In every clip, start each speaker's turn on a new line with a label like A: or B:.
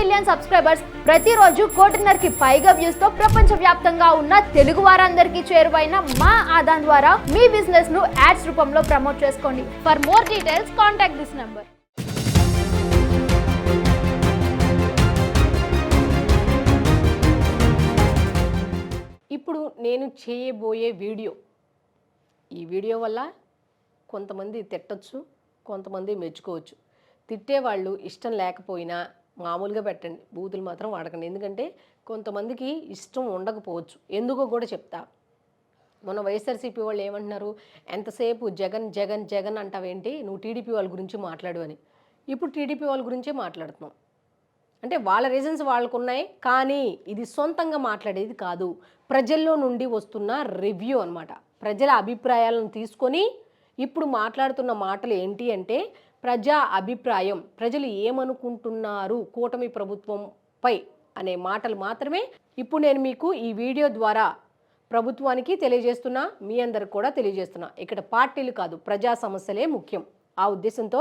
A: Million subscribers ప్రతిరోజు కోటిన్నరకి పైగా వ్యూస్తో ప్రపంచ వ్యాప్తంగా ఉన్న తెలుగు వారందరికీ చేరువైన మా ఆదాన్ ద్వారా మీ బిజినెస్ను యాడ్స్ రూపంలో ప్రమోట్ చేసుకోండి. For more details contact this number
B: ఇప్పుడు నేను చేయబోయే వీడియో. ఈ వీడియో వల్ల కొంతమంది తిట్టచ్చు కొంతమంది మెచ్చుకోవచ్చు. తిట్టేవాళ్ళు ఇష్టం లేకపోయినా మామూలుగా పెట్టండి బూతులు మాత్రం వాడకండి. ఎందుకంటే కొంతమందికి ఇష్టం ఉండకపోవచ్చు. ఎందుకో కూడా చెప్తా. మొన్న వైఎస్ఆర్సీపీ వాళ్ళు ఏమంటున్నారు? ఎంతసేపు జగన్ జగన్ జగన్ అంటావేంటి? నువ్వు టీడీపీ వాళ్ళ గురించి మాట్లాడు అని. ఇప్పుడు టీడీపీ వాళ్ళ గురించే మాట్లాడుతున్నాం. అంటే వాళ్ళ రీజన్స్ వాళ్ళకు ఉన్నాయి కానీ ఇది సొంతంగా మాట్లాడేది కాదు. ప్రజల్లో నుండి వస్తున్న రివ్యూ అన్నమాట. ప్రజల అభిప్రాయాలను తీసుకొని ఇప్పుడు మాట్లాడుతున్న మాటలు ఏంటి అంటే ప్రజా అభిప్రాయం. ప్రజలు ఏమనుకుంటున్నారు? కూటమి ప్రభుత్వంపై అనే మాటలు మాత్రమే ఇప్పుడు నేను మీకు ఈ వీడియో ద్వారా ప్రభుత్వానికి తెలియజేస్తున్నా మీ అందరికి కూడా తెలియజేస్తున్నా. ఇక్కడ పార్టీలు కాదు ప్రజా సమస్యలే ముఖ్యం. ఆ ఉద్దేశంతో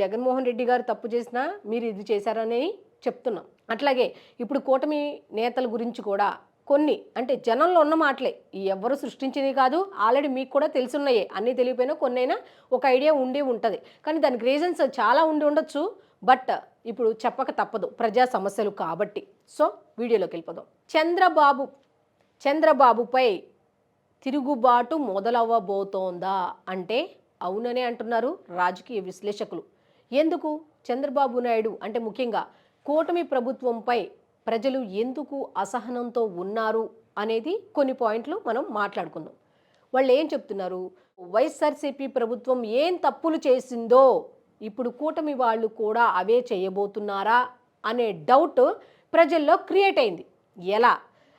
B: జగన్మోహన్ రెడ్డి గారు తప్పు చేసినా మీరు ఇది చేశారని చెప్తున్నాం. అట్లాగే ఇప్పుడు కూటమి నేతల గురించి కూడా కొన్ని అంటే జనంలో ఉన్న మాటలే. ఎవరు ఎవ్వరు సృష్టించినవి కాదు ఆల్రెడీ మీకు కూడా తెలుసున్నాయే. అన్నీ తెలియపోయినా కొన్నైనా ఒక ఐడియా ఉండి ఉంటుంది. కానీ దానికి రీజన్స్ చాలా ఉండి ఉండొచ్చు బట్ ఇప్పుడు చెప్పక తప్పదు. ప్రజా సమస్యలు కాబట్టి. సో వీడియోలోకి వెళ్ళిపోదాం. చంద్రబాబు చంద్రబాబుపై తిరుగుబాటు మొదలవ్వబోతోందా? అంటే అవుననే అంటున్నారు రాజకీయ విశ్లేషకులు. ఎందుకు? చంద్రబాబు నాయుడు అంటే ముఖ్యంగా కూటమి ప్రభుత్వంపై ప్రజలు ఎందుకు అసహనంతో ఉన్నారు అనేది కొన్ని పాయింట్లు మనం మాట్లాడుకుందాం. వాళ్ళు ఏం చెప్తున్నారు? వైఎస్ఆర్సీపీ ప్రభుత్వం ఏం తప్పులు చేసిందో ఇప్పుడు కూటమి వాళ్ళు కూడా అవే చేయబోతున్నారా అనే డౌట్ ప్రజల్లో క్రియేట్ అయింది. ఎలా?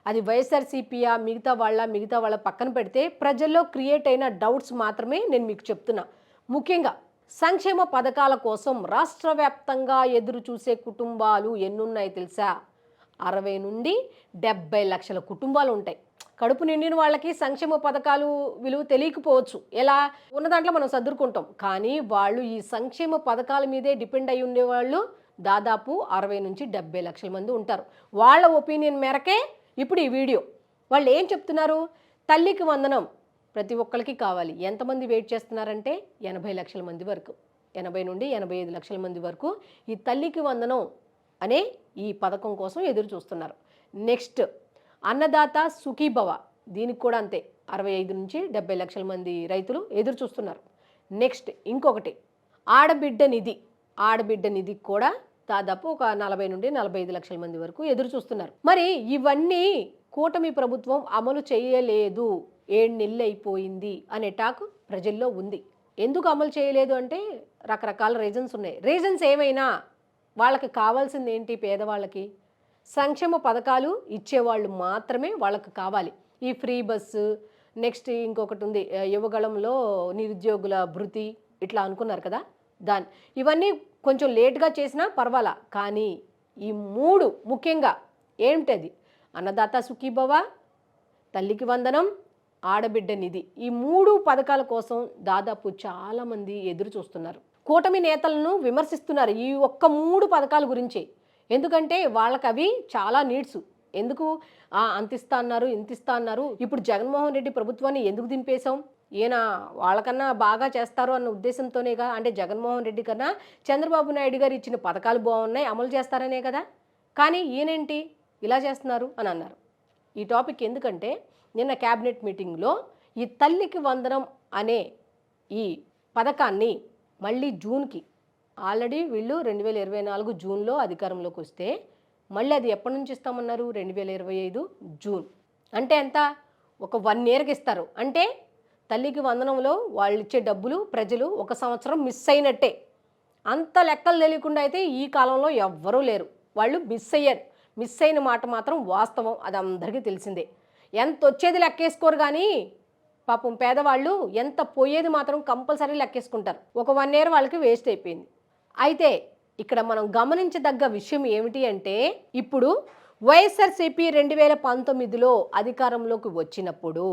B: అది వైఎస్ఆర్సీపీయా మిగతా వాళ్ళ మిగతా వాళ్ళ పక్కన పెడితే ప్రజల్లో క్రియేట్ అయిన డౌట్స్ మాత్రమే నేను మీకు చెప్తున్నా. ముఖ్యంగా సంక్షేమ పథకాల కోసం రాష్ట్ర వ్యాప్తంగా ఎదురు చూసే కుటుంబాలు ఎన్నున్నాయి తెలుసా? అరవై నుండి డెబ్బై లక్షల కుటుంబాలు ఉంటాయి. కడుపు నిండిన వాళ్ళకి సంక్షేమ పథకాలు విలువ తెలియకపోవచ్చు. ఎలా? ఉన్న దాంట్లో మనం సర్దుకుంటాం కానీ వాళ్ళు ఈ సంక్షేమ పథకాల మీదే డిపెండ్ అయి ఉండేవాళ్ళు దాదాపు అరవై నుంచి డెబ్బై లక్షల మంది ఉంటారు. వాళ్ళ ఒపీనియన్ మేరకే ఇప్పుడు ఈ వీడియో. వాళ్ళు ఏం చెప్తున్నారు? తల్లికి వందనం ప్రతి ఒక్కరికి కావాలి. ఎంతమంది వెయిట్ చేస్తున్నారంటే ఎనభై లక్షల మంది వరకు. ఎనభై నుండి ఎనభై ఐదు లక్షల మంది వరకు ఈ తల్లికి వందనం అనే ఈ పథకం కోసం ఎదురు చూస్తున్నారు. నెక్స్ట్ అన్నదాత సుఖీభవ. దీనికి కూడా అంతే అరవై ఐదు నుంచి డెబ్బై లక్షల మంది రైతులు ఎదురు చూస్తున్నారు. నెక్స్ట్ ఇంకొకటి ఆడబిడ్డ నిధి. ఆడబిడ్డ నిధి కూడా దాదాపు ఒక నలభై నుండి నలభై ఐదు లక్షల మంది వరకు ఎదురు చూస్తున్నారు. మరి ఇవన్నీ కూటమి ప్రభుత్వం అమలు చేయలేదు. ఏడు నెలలు అయిపోయింది అనే టాక్ ప్రజల్లో ఉంది. ఎందుకు అమలు చేయలేదు అంటే రకరకాల రీజన్స్ ఉన్నాయి. రీజన్స్ ఏమైనా వాళ్ళకి కావాల్సింది ఏంటి పేదవాళ్ళకి? సంక్షేమ పథకాలు ఇచ్చేవాళ్ళు మాత్రమే వాళ్ళకి కావాలి. ఈ ఫ్రీ బస్సు నెక్స్ట్ ఇంకొకటి ఉంది యువగళంలో నిరుద్యోగుల భృతి ఇట్లా అనుకున్నారు కదా? దాని ఇవన్నీ కొంచెం లేట్గా చేసినా పర్వాలా? కానీ ఈ మూడు ముఖ్యంగా ఏమిటది? అన్నదాత సుఖీభవ తల్లికి వందనం ఆడబిడ్డ నిధి. ఈ మూడు పథకాల కోసం దాదాపు చాలామంది ఎదురు చూస్తున్నారు కూటమి నేతలను విమర్శిస్తున్నారు ఈ ఒక్క మూడు పథకాల గురించి. ఎందుకంటే వాళ్ళకి అవి చాలా నీడ్స్. ఎందుకు? అంతిస్తా అన్నారు ఇంతిస్తా అన్నారు. ఇప్పుడు జగన్మోహన్ రెడ్డి ప్రభుత్వాన్ని ఎందుకు దింపేశాం? ఈయన వాళ్ళకన్నా బాగా చేస్తారు అన్న ఉద్దేశంతోనేగా అంటే జగన్మోహన్ రెడ్డి కన్నా చంద్రబాబు నాయుడు గారు ఇచ్చిన పథకాలు బాగున్నాయి అమలు చేస్తారనే కదా. కానీ ఈయనేంటి? ఇలా చేస్తున్నారు అని అన్నారు. ఈ టాపిక్ ఎందుకంటే నిన్న క్యాబినెట్ మీటింగ్లో ఈ తల్లికి వందనం అనే ఈ పథకాన్ని మళ్ళీ జూన్కి. ఆల్రెడీ వీళ్ళు రెండు వేల ఇరవై నాలుగు జూన్లో అధికారంలోకి వస్తే మళ్ళీ అది ఎప్పటి నుంచి ఇస్తామన్నారు? రెండు వేల ఇరవై ఐదు జూన్. అంటే ఎంత? ఒక వన్ ఇయర్కి ఇస్తారు. అంటే తల్లికి వందనంలో వాళ్ళు ఇచ్చే డబ్బులు ప్రజలు ఒక సంవత్సరం మిస్ అయినట్టే. అంత లెక్కలు తెలియకుండా అయితే ఈ కాలంలో ఎవ్వరూ లేరు. వాళ్ళు మిస్ అయ్యారు. మిస్ అయిన మాట మాత్రం వాస్తవం. అది అందరికీ తెలిసిందే. ఎంత వచ్చేది లెక్కేసుకోరు కానీ పాపం పేదవాళ్ళు ఎంత పోయేది మాత్రం కంపల్సరీ లెక్కేసుకుంటారు. ఒక వన్ ఇయర్ వాళ్ళకి వేస్ట్ అయిపోయింది. అయితే ఇక్కడ మనం గమనించదగ్గ విషయం ఏమిటి అంటే ఇప్పుడు వైఎస్ఆర్సీపీ రెండు వేల పంతొమ్మిదిలో అధికారంలోకి వచ్చినప్పుడు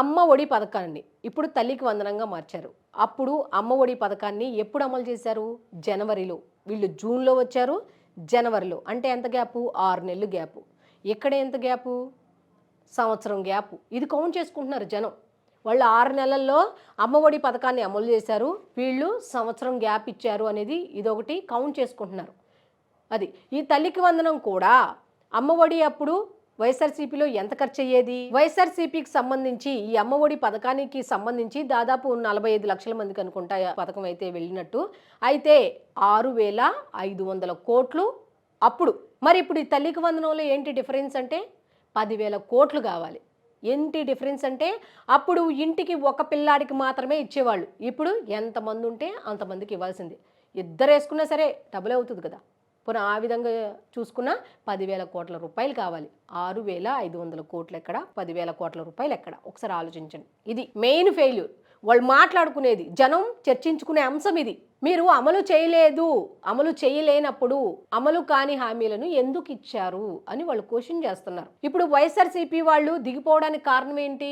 B: అమ్మ ఒడి పథకాన్ని ఇప్పుడు తల్లికి వందనంగా మార్చారు. అప్పుడు అమ్మ ఒడి పథకాన్ని ఎప్పుడు అమలు చేశారు? జనవరిలో. వీళ్ళు జూన్లో వచ్చారు జనవరిలో. అంటే ఎంత గ్యాపు? ఆరు నెలలు గ్యాపు. ఇక్కడ ఎంత గ్యాపు? సంవత్సరం గ్యాప్. ఇది కౌంట్ చేసుకుంటున్నారు జనం. వాళ్ళు ఆరు నెలల్లో అమ్మఒడి పథకాన్ని అమలు చేశారు. వీళ్ళు సంవత్సరం గ్యాప్ ఇచ్చారు అనేది ఇదొకటి కౌంట్ చేసుకుంటున్నారు. అది ఈ తల్లికి వందనం కూడా అమ్మఒడి అప్పుడు వైఎస్ఆర్సీపీలో ఎంత ఖర్చు అయ్యేది వైఎస్ఆర్సీపీకి సంబంధించి ఈ అమ్మఒడి పథకానికి సంబంధించి దాదాపు నలభై ఐదు లక్షల మందికి అనుకుంటా పథకం అయితే వెళ్ళినట్టు. అయితే ఆరు వేల ఐదు వందల కోట్లు అప్పుడు. మరి ఇప్పుడు ఈ తల్లికి వందనంలో ఏంటి డిఫరెన్స్ అంటే పదివేల కోట్లు కావాలి. ఏంటి డిఫరెన్స్ అంటే అప్పుడు ఇంటికి ఒక పిల్లాడికి మాత్రమే ఇచ్చేవాళ్ళు. ఇప్పుడు ఎంతమంది ఉంటే అంతమందికి ఇవ్వాల్సింది. ఇద్దరు వేసుకున్నా సరే డబుల్ అవుతుంది కదా. పోనీ ఆ విధంగా చూసుకున్నా పదివేల కోట్ల రూపాయలు కావాలి. ఆరు వేల ఐదు వందల కోట్లు ఎక్కడ? పదివేల కోట్ల రూపాయలు ఎక్కడ? ఒకసారి ఆలోచించండి. ఇది మెయిన్ ఫెయిల్యూర్. వాళ్ళు మాట్లాడుకునేది జనం చర్చించుకునే అంశం ఇది. మీరు అమలు చేయలేదు అమలు చేయలేనప్పుడు అమలు కాని హామీలను ఎందుకు ఇచ్చారు అని వాళ్ళు క్వశ్చన్ చేస్తున్నారు. ఇప్పుడు వైఎస్ఆర్సీపీ వాళ్ళు దిగిపోవడానికి కారణం ఏంటి?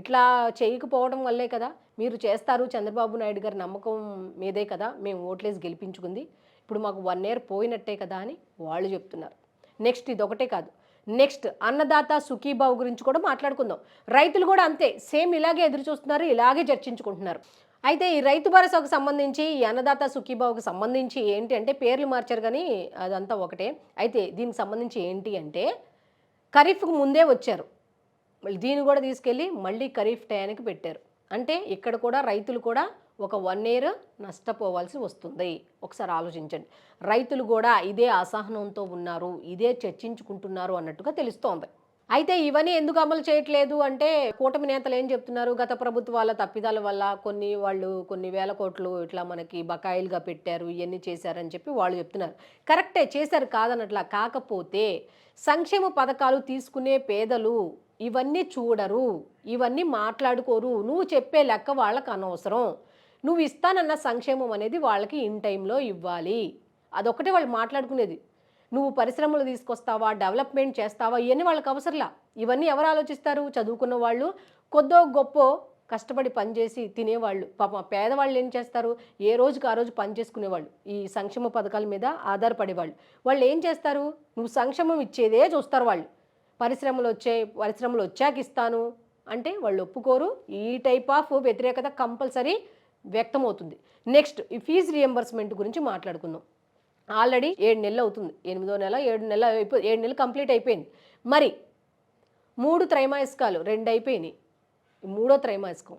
B: ఇట్లా చేయకపోవడం వల్లే కదా. మీరు చేస్తారు చంద్రబాబు నాయుడు గారి నమ్మకం మీదే కదా. మేము ఓట్లేసి గెలిపించుకుంది. ఇప్పుడు మాకు వన్ ఇయర్ పోయినట్టే కదా అని వాళ్ళు చెప్తున్నారు. నెక్స్ట్ ఇది ఒకటే కాదు. నెక్స్ట్ అన్నదాత సుఖీబావు గురించి కూడా మాట్లాడుకుందాం. రైతులు కూడా అంతే సేమ్ ఇలాగే ఎదురు చూస్తున్నారు ఇలాగే చర్చించుకుంటున్నారు. అయితే ఈ రైతు భరోసాకు సంబంధించి ఈ అన్నదాత సుఖీబావుకి సంబంధించి ఏంటి అంటే పేర్లు మార్చారు కానీ అదంతా ఒకటే. అయితే దీనికి సంబంధించి ఏంటి అంటే ఖరీఫ్కు ముందే వచ్చారు. మళ్ళీ దీన్ని కూడా తీసుకెళ్ళి మళ్ళీ ఖరీఫ్ టయానికి పెట్టారు. అంటే ఇక్కడ కూడా రైతులు కూడా ఒక వన్ ఇయర్ నష్టపోవాల్సి వస్తుంది. ఒకసారి ఆలోచించండి. రైతులు కూడా ఇదే అసహనంతో ఉన్నారు ఇదే చర్చించుకుంటున్నారు అన్నట్టుగా తెలుస్తోంది. అయితే ఇవన్నీ ఎందుకు అమలు చేయట్లేదు అంటే కూటమి నేతలు ఏం చెప్తున్నారు? గత ప్రభుత్వాల తప్పిదాల వల్ల కొన్ని వాళ్ళు కొన్ని వేల కోట్లు ఇట్లా మనకి బకాయిలుగా పెట్టారు ఇవన్నీ చేశారని చెప్పి వాళ్ళు చెప్తున్నారు. కరెక్టే చేశారు కాదన్నట్లా కాకపోతే సంక్షేమ పథకాలు తీసుకునే పేదలు ఇవన్నీ చూడరు ఇవన్నీ మాట్లాడుకోరు నువ్వు చెప్పే లెక్క వాళ్ళకు అనవసరం. నువ్వు ఇస్తానన్న సంక్షేమం అనేది వాళ్ళకి ఇన్ టైంలో ఇవ్వాలి. అదొకటే వాళ్ళు మాట్లాడుకునేది. నువ్వు పరిశ్రమలు తీసుకొస్తావా డెవలప్మెంట్ చేస్తావా ఇవన్నీ వాళ్ళకి అవసరంలా. ఇవన్నీ ఎవరు ఆలోచిస్తారు? చదువుకున్న వాళ్ళు. కొద్దో గొప్ప కష్టపడి పనిచేసి తినేవాళ్ళు. పాప పేదవాళ్ళు ఏం చేస్తారు? ఏ రోజుకి ఆ రోజు పనిచేసుకునేవాళ్ళు ఈ సంక్షేమ పథకాల మీద ఆధారపడేవాళ్ళు. వాళ్ళు ఏం చేస్తారు? నువ్వు సంక్షేమం ఇచ్చేదే చూస్తారు వాళ్ళు. పరిశ్రమలు వచ్చే పరిశ్రమలు వచ్చాక ఇస్తాను అంటే వాళ్ళు ఒప్పుకోరు ఈ టైప్ ఆఫ్ వ్యతిరేకత కంపల్సరీ వ్యక్తమవుతుంది. నెక్స్ట్ ఈ ఫీజు రియంబర్స్మెంట్ గురించి మాట్లాడుకుందాం. ఆల్రెడీ ఏడు నెలలు అవుతుంది ఎనిమిదో నెల ఏడు నెల అయిపో ఏడు నెలలు కంప్లీట్ అయిపోయింది. మరి మూడు త్రైమాసికాలు రెండు అయిపోయినాయి. మూడో త్రైమాసికం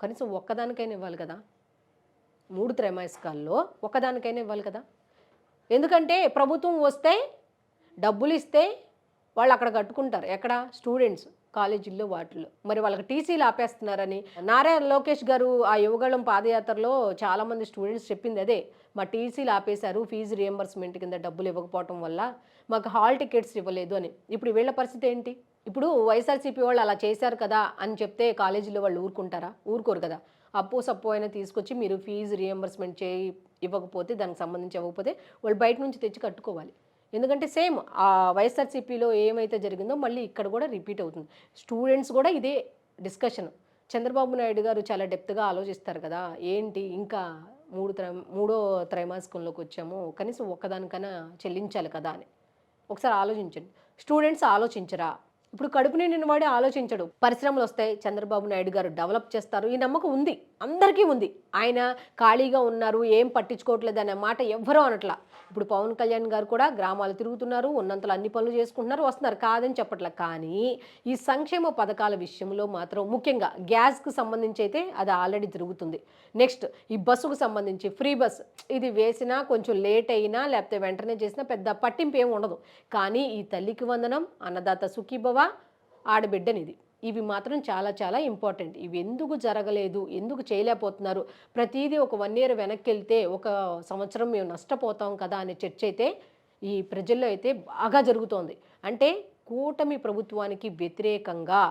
B: కనీసం ఒక్కదానికైనా ఇవ్వాలి కదా? మూడు త్రైమాసికాల్లో ఒక్కదానికైనా ఇవ్వాలి కదా? ఎందుకంటే ప్రభుత్వం వస్తే డబ్బులు ఇస్తే వాళ్ళు అక్కడ కట్టుకుంటారు. ఎక్కడ? స్టూడెంట్స్ కాలేజీల్లో వాటిల్లో. మరి వాళ్ళకి టీసీలు ఆపేస్తున్నారని నారా లోకేష్ గారు ఆ యువగళం పాదయాత్రలో చాలామంది స్టూడెంట్స్ చెప్పింది అదే. మా టీసీలు ఆపేశారు ఫీజు రియంబర్స్మెంట్ కింద డబ్బులు ఇవ్వకపోవటం వల్ల మాకు హాల్ టికెట్స్ ఇవ్వలేదు అని. ఇప్పుడు వీళ్ళ పరిస్థితి ఏంటి? ఇప్పుడు వైఎస్ఆర్సీపీ వాళ్ళు అలా చేశారు కదా అని చెప్తే కాలేజీలో వాళ్ళు ఊరుకుంటారా? ఊరుకోరు కదా. అప్పు సప్పు అయినా తీసుకొచ్చి మీరు ఫీజు రియంబర్స్మెంట్ చేయి ఇవ్వకపోతే దానికి సంబంధించి ఇవ్వకపోతే వాళ్ళు బయట నుంచి తెచ్చి కట్టుకోవాలి. ఎందుకంటే సేమ్ ఆ వైఎస్ఆర్సీపీలో ఏమైతే జరిగిందో మళ్ళీ ఇక్కడ కూడా రిపీట్ అవుతుంది. స్టూడెంట్స్ కూడా ఇదే డిస్కషన్. చంద్రబాబు నాయుడు గారు చాలా డెప్త్గా ఆలోచిస్తారు కదా ఏంటి ఇంకా మూడు త్రై మూడో త్రైమాసికంలోకి వచ్చాము కనీసం ఒక్కదానికైనా చెల్లించాలి కదా అని. ఒకసారి ఆలోచించండి. స్టూడెంట్స్ ఆలోచించరా? ఇప్పుడు కడుపు నిండిన వాడే ఆలోచించడు. పరిశ్రమలు వస్తాయి చంద్రబాబు నాయుడు గారు డెవలప్ చేస్తారు. ఈ నమ్మకం ఉంది. అందరికీ ఉంది. ఆయన ఖాళీగా ఉన్నారు. ఏం పట్టించుకోవట్లేదు అనే మాట ఎవ్వరూ అనట్లా. ఇప్పుడు పవన్ కళ్యాణ్ గారు కూడా గ్రామాలు తిరుగుతున్నారు. ఉన్నంతలో అన్ని పనులు చేసుకుంటున్నారు. వస్తున్నారు. కాదని చెప్పట్లే. కానీ ఈ సంక్షేమ పథకాల విషయంలో మాత్రం ముఖ్యంగా గ్యాస్కు సంబంధించి అయితే అది ఆల్రెడీ తిరుగుతుంది నెక్స్ట్ ఈ బస్సుకు సంబంధించి ఫ్రీ బస్ ఇది వేసినా కొంచెం లేట్ అయినా లేకపోతే వెంటనే చేసినా పెద్ద పట్టింపు ఏమి ఉండదు. కానీ ఈ తల్లికి వందనం అన్నదాత సుఖీభవ ఆడబిడ్డనిది. ఇవి మాత్రం చాలా చాలా ఇంపార్టెంట్. ఇవి ఎందుకు జరగలేదు ఎందుకు చేయలేకపోతున్నారు ప్రతిదీ ఒక వన్ ఇయర్ వెనక్కి వెళ్తే ఒక సంవత్సరం మేము నష్టపోతాం కదా అనే చర్చ అయితే ఈ ప్రజల్లో అయితే బాగా జరుగుతోంది. అంటే కూటమి ప్రభుత్వానికి వ్యతిరేకంగా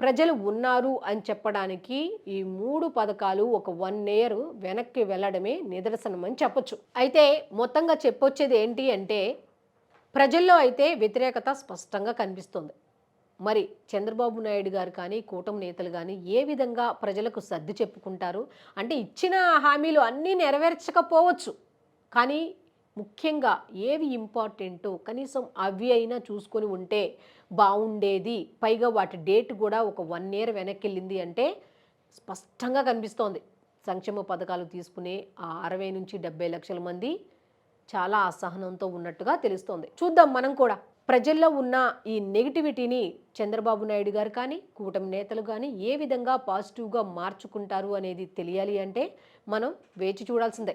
B: ప్రజలు ఉన్నారు అని చెప్పడానికి ఈ మూడు పథకాలు ఒక వన్ ఇయర్ వెనక్కి వెళ్ళడమే నిదర్శనం అని చెప్పొచ్చు. అయితే మొత్తంగా చెప్పొచ్చేది ఏంటి అంటే ప్రజల్లో అయితే వ్యతిరేకత స్పష్టంగా కనిపిస్తుంది. మరి చంద్రబాబు నాయుడు గారు కానీ కూటమి నేతలు కానీ ఏ విధంగా ప్రజలకు సర్ది చెప్పుకుంటారు? అంటే ఇచ్చిన హామీలు అన్నీ నెరవేర్చకపోవచ్చు. కానీ ముఖ్యంగా ఏవి ఇంపార్టెంటో కనీసం అవి అయినా చూసుకొని ఉంటే బాగుండేది. పైగా వాటి డేట్ కూడా ఒక వన్ ఇయర్ వెనక్కి వెళ్ళింది అంటే స్పష్టంగా కనిపిస్తోంది. సంక్షేమ పథకాలు తీసుకునే ఆ అరవై నుంచి డెబ్బై లక్షల మంది చాలా అసహనంతో ఉన్నట్టుగా తెలుస్తోంది. చూద్దాం మనం కూడా. ప్రజల్లో ఉన్న ఈ నెగిటివిటీని చంద్రబాబు నాయుడు గారు కానీ కూటమి నేతలు కానీ ఏ విధంగా పాజిటివ్గా మార్చుకుంటారు అనేది తెలియాలి అంటే మనం వేచి చూడాల్సిందే.